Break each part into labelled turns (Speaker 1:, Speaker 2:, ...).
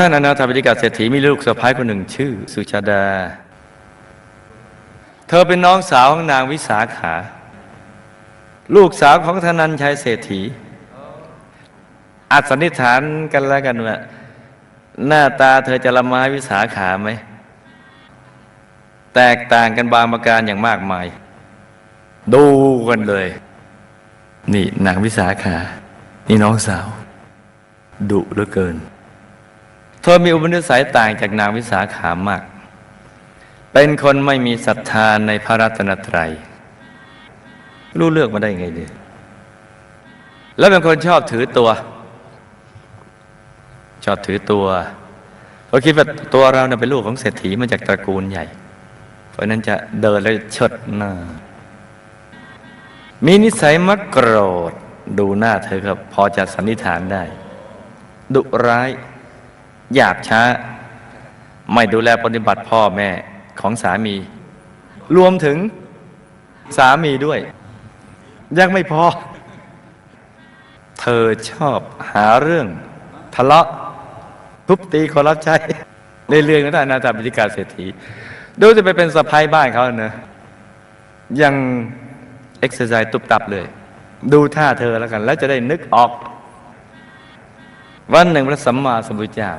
Speaker 1: ท่านอนาถบิณกาเศรษฐีมีลูกสะพ้ายคนหนึ่งชื่อ สุชาดา เธอเป็นน้องสาวของนางวิสาขา ลูกสาวของธนันชัยเศรษฐีอาจสันนิษฐานกันแล้วกันว่าหน้าตาเธอจะละไม้วิสาขาไหม แตกต่างกันบางประการอย่างมากมาย ดูกันเลย นี่นางวิสาขา นี่น้องสาว ดุเหลือเกิน ธอมีอุปนิสัยต่างจากนางวิสาขามาก เป็นคนไม่มีศรัทธาในพระรัตนตรัย รู้เลือกมาได้ไงดีแล้วเป็นคนชอบถือตัว ชอบถือตัวเราคิดว่าตัวเราเนี่ยเป็นลูกของเศรษฐีมาจากตระกูลใหญ่ เพราะนั้นจะเดินแล้วเชิดหน้า มีนิสัยมักโกรธ ดูหน้าเธอครับ พอจะสันนิษฐานได้ ดุร้าย หยาบช้า ไม่ดูแลปฏิบัติพ่อแม่ของสามี รวมถึงสามีด้วย ยังไม่พอ เธอชอบหาเรื่อง ทะเลาะทุบตีคนรับใช้ในเรื่องของท่านอนาถบิณกาเศรษฐี ดูจะไปเป็นสะพ้ายบ้านเขาเนอะยังเอ็กซ์ไซส์ตุบตับเลย ดูท่าเธอแล้วกัน แล้วจะได้นึกออก วันหนึ่งพระสัมมาสัมพุทธเจ้า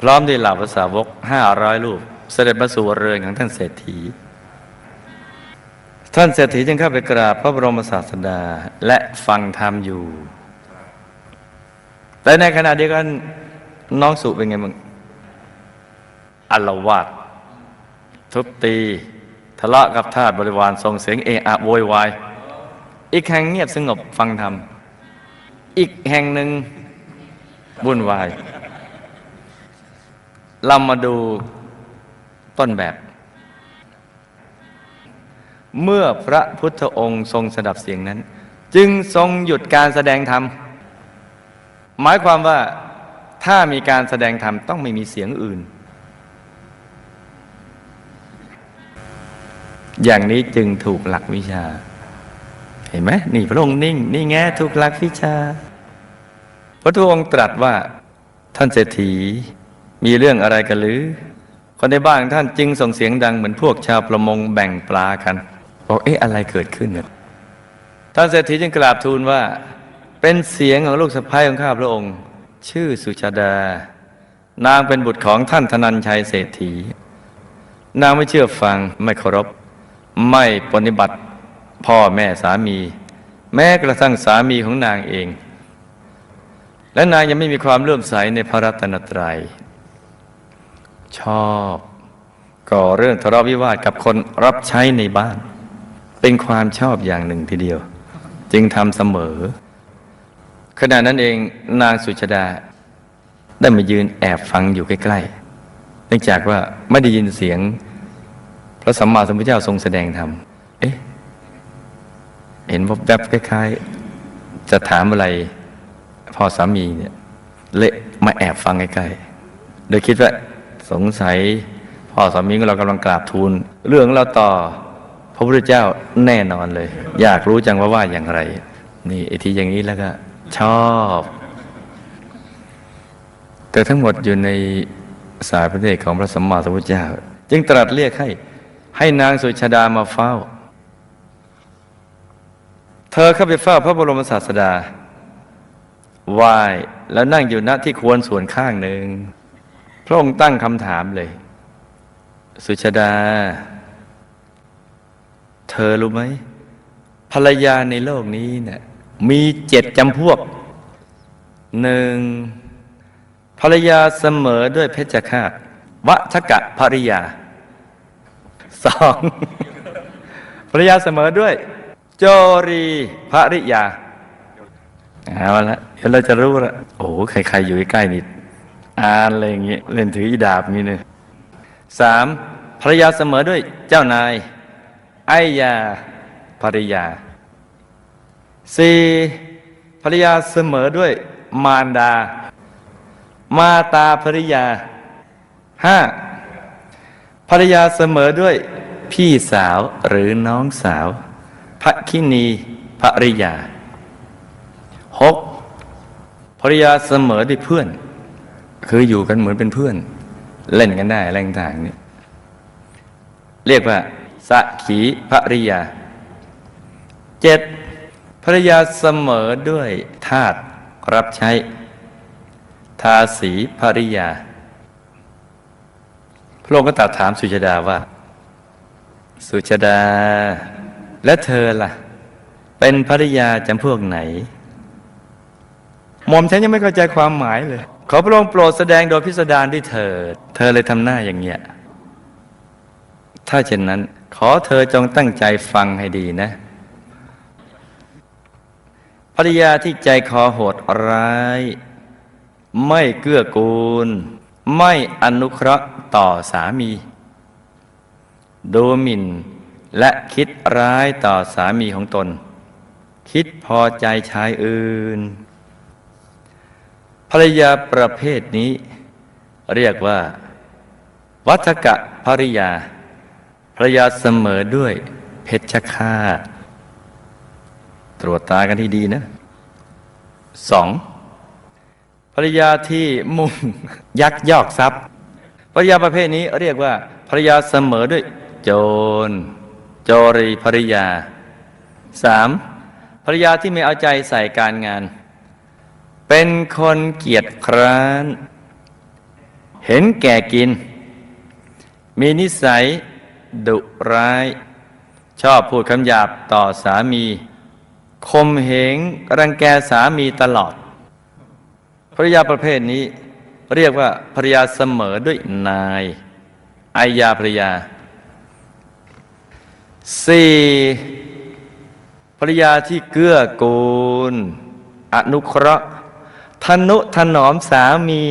Speaker 1: พร้อมด้วยเหล่าภาษาวกห้าร้อยรูป เสด็จมาสู่เรือนของท่านเศรษฐี ท่านเศรษฐีจึงเข้าไปกราบพระบรมศาสดาและฟังธรรมอยู่ แต่ในขณะเดียวกันน้องสุเป็นไงมึงอลวาดทุบตี ทะเลาะกับทาสบริวารส่งเสียงเอะอะโวยวาย อีกแห่งเงียบสงบฟังธรรม อีกแห่งหนึ่งวุ่นวาย เรามาดูต้นแบบ เมื่อพระพุทธองค์ทรงสดับเสียงนั้น จึงทรงหยุดการแสดงธรรม หมายความว่าถ้ามีการแสดงธรรมต้องไม่มีเสียงอื่น อย่างนี้จึงถูกหลักวิชา เห็นไหมนี่พระองค์นิ่ง นี่แงถูกหลักวิชา พระองค์ตรัสว่าท่านเศรษฐี มีเรื่องอะไรกันหรือ คนในบ้านของท่านจึงส่งเสียงดังเหมือนพวกชาวประมงแบ่งปลากันบอกเอ๊ะอะไรเกิดขึ้นเนี่ยท่านเศรษฐีจึงกราบทูลว่า เป็นเสียงของลูกสะพ้ายของข้าพระองค์ ชื่อสุชาดา นางเป็นบุตรของท่านธนันชัยเศรษฐี นางไม่เชื่อฟังไม่เคารพ ไม่ปฏิบัติพ่อแม่สามี แม้กระทั่งสามีของนางเอง และนางยังไม่มีความเลื่อมใสในพระรัตนตรัย ชอบก่อเรื่องทะเลาะวิวาทกับคนรับใช้ในบ้าน เป็นความชอบอย่างหนึ่งทีเดียว จึงทำเสมอ ขณะนั้นเองนางสุชาดา ได้มายืนแอบฟังอยู่ใกล้ๆเนื่องจากว่าไม่ได้ยินเสียง พระสัมมาสัมพุทธเจ้าทรงแสดงธรรมเอ๊ะ เห็นว่าแบๆคล้ายๆ จะถามอะไรพ่อสามีเนี่ยเละมาแอบฟังใกล้ๆโดยคิดว่า สงสัยพ่อสามีของเรากำลังกราบทูล เรื่องเราต่อพระพุทธเจ้าแน่นอนเลย อยากรู้จังว่าว่าอย่างไร นี่ไอ้ที่อย่างนี้แล้วก็ชอบ แต่ทั้งหมดอยู่ในสายพระเดชของพระสัมมาสัมพุทธเจ้า จึงตรัสเรียกให้ ให้นางสุชาดามาเฝ้า เธอเข้าไปเฝ้าพระบรมศาสดาไหว้แล้วนั่งอยู่ณที่ควรส่วนข้างหนึ่ง พระองค์ตั้งคำถามเลย สุชาดา เธอรู้ไหมภรรยาในโลกนี้เนี่ยมีเจ็ดจำพวกหนึ่งภรรยาเสมอด้วยเพชฌฆาตวัชกะภริยาสองภรรยาเสมอด้วย โจรีภริยาเอาละเดี๋ยวเราจะรู้ละโอ้ใครๆอยู่ใกล้นี่ อ่านอะไรอย่างเงี้ยเล่นถืออีดาบงี้เนี่ยสามภรรยาเสมอด้วยเจ้านายไอยาภริยาสี่ภรรยาเสมอด้วยมารดา มาตาภริยาห้าภรรยาเสมอด้วยพี่สาวหรือน้องสาวพระคินีภริยาหกภรรยาเสมอด้วยเพื่อน คืออยู่กันเหมือนเป็นเพื่อน เล่นกันได้อะไรต่างๆนี่เรียกว่าสักขีภริยาเจ็ดภริยาเสมอด้วยทาตรับใช้ ทาสีภริยา พระองค์ก็ตรัสถามสุชดาว่า สุชดา และเธอล่ะ เป็นภริยาจำพวกไหนหม่อมฉันยังไม่เข้าใจความหมายเลย ขอพระองค์โปรดแสดงโดยพิสดารด้วยเถิด เธอเลยทำหน้าอย่างเงี้ย ถ้าเช่นนั้น ขอเธอจงตั้งใจฟังให้ดีนะภรรยาที่ใจคอโหดร้าย ไม่เกื้อกูล ไม่อนุเคราะห์ต่อสามี ดูหมิ่น และคิดร้ายต่อสามีของตน คิดพอใจชายอื่น ภรรยาประเภทนี้ เรียกว่า วัฏกะภริยาภรรยาเสมอด้วยเพชฌฆาตตรวจตากันที่ดีนะสองภรรยาที่มุ่งยักยอกทรัพย์ภรรยาประเภทนี้เรียกว่าภรรยาเสมอด้วย โจร โจรีภรรยาสามภรรยาที่ไม่เอาใจใส่การงาน เป็นคนเกียจคร้าน เห็นแก่กิน มีนิสัย ดุร้าย ชอบพูดคำหยาบต่อสามีคมเหงรังแกสามีตลอดภรรยาประเภทนี้ เรียกว่าภรรยาเสมอด้วยนายอายาภรรยาสี่ภรรยาที่เกื้อกูล อนุเคราะห์ นุถนอมสามี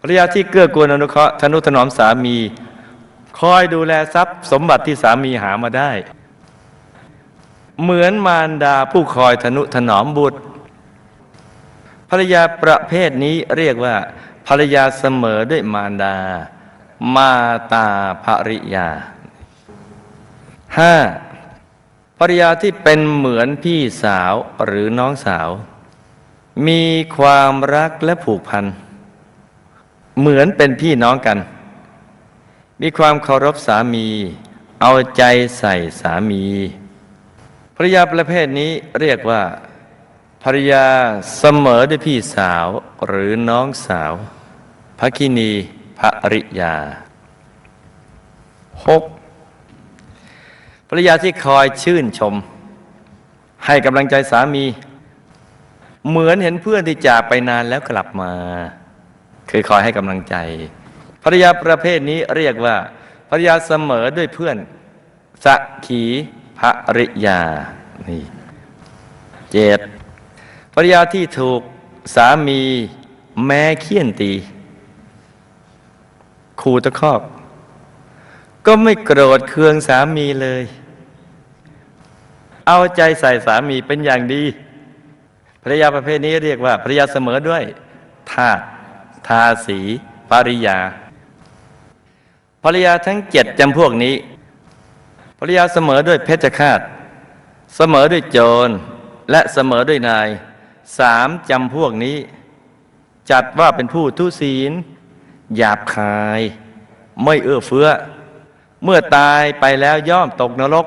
Speaker 1: ภรรยาที่เกื้อกูลอนุเคราะห์ทนุถนอมสามี คอยดูแลทรัพย์สมบัติที่สามีหามาได้ เหมือนมารดาผู้คอยทนุถนอมบุตร ภรรยาประเภทนี้เรียกว่า ภรรยาเสมอด้วยมารดา มาตาภริยาห้าภรรยาที่เป็นเหมือนพี่สาวหรือน้องสาว มีความรักและผูกพัน เหมือนเป็นพี่น้องกัน มีความเคารพสามี เอาใจใส่สามีภรรยาประเภทนี้เรียกว่าภรรยาเสมอด้วยพี่สาวหรือน้องสาวภคินีภริยาหกภรรยาที่คอยชื่นชม ให้กำลังใจสามี เหมือนเห็นเพื่อนที่จากไปนานแล้วกลับมา คือคอยให้กำลังใจภรรยาประเภทนี้เรียกว่าภรรยาเสมอด้วยเพื่อนสักขีภริยานี่เจ็ดภรรยาที่ถูกสามีแม้เคี่ยนตีขู่ตะคอกก็ไม่โกรธเคืองสามีเลย เอาใจใส่สามีเป็นอย่างดี ภรยาประเภทนี้เรียกว่าภรยาเสมอด้วยทาตทาสีภริยาภรยาทั้งเจ็ดจำพวกนี้ภรรยาเสมอด้วยเพชฌฆาต เสมอด้วยโจร และเสมอด้วยนายสามจำพวกนี้ จัดว่าเป็นผู้ทุศีล หยาบคาย ไม่เอื้อเฟื้อ เมื่อตายไปแล้วย่อมตกนรก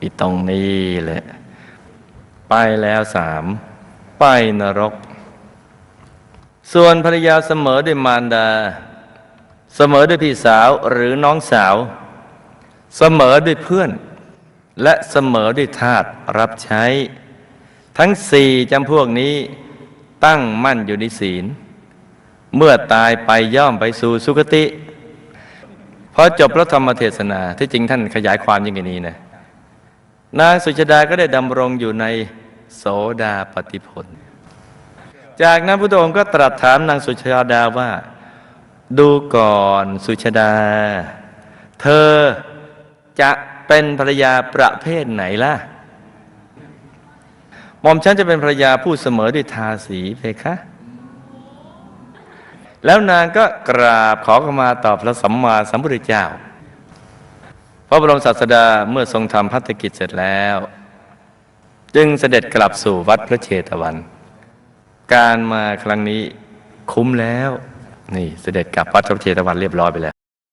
Speaker 1: อีตรงนี้แหละ ไปแล้วสาม ไปนรก ส่วนภรรยาเสมอด้วยมารดา เสมอด้วยพี่สาวหรือน้องสาว เสมอด้วยเพื่อน และเสมอด้วยทาสรับใช้ ทั้งสี่จำพวกนี้ตั้งมั่นอยู่ในศีล เมื่อตายไปย่อมไปสู่สุคติพอจบพระธรรมเทศนาที่จริงท่านขยายความอย่างนี้นะนางสุชดาก็ได้ดำรงอยู่ใน โสดาปฏิผล จากนั้นพระองค์ก็ตรัสถามนางสุชาดาว่า ดูก่อนสุชาดา เธอจะเป็นภรรยาประเภทไหนล่ะหม่อมฉันจะเป็นภรรยาผู้เสมอด้วยทาสีเพคะแล้วนางก็กราบขอขมาต่อพระสัมมาสัมพุทธเจ้า พระบรมศาสดาเมื่อทรงทำพัฒกิจเสร็จแล้ว จึงเสด็จกลับสู่วัดพระเชตวัน การมาครั้งนี้คุ้มแล้ว นี่เสด็จกลับวัดพระเชตวันเรียบร้อยไปแล้ว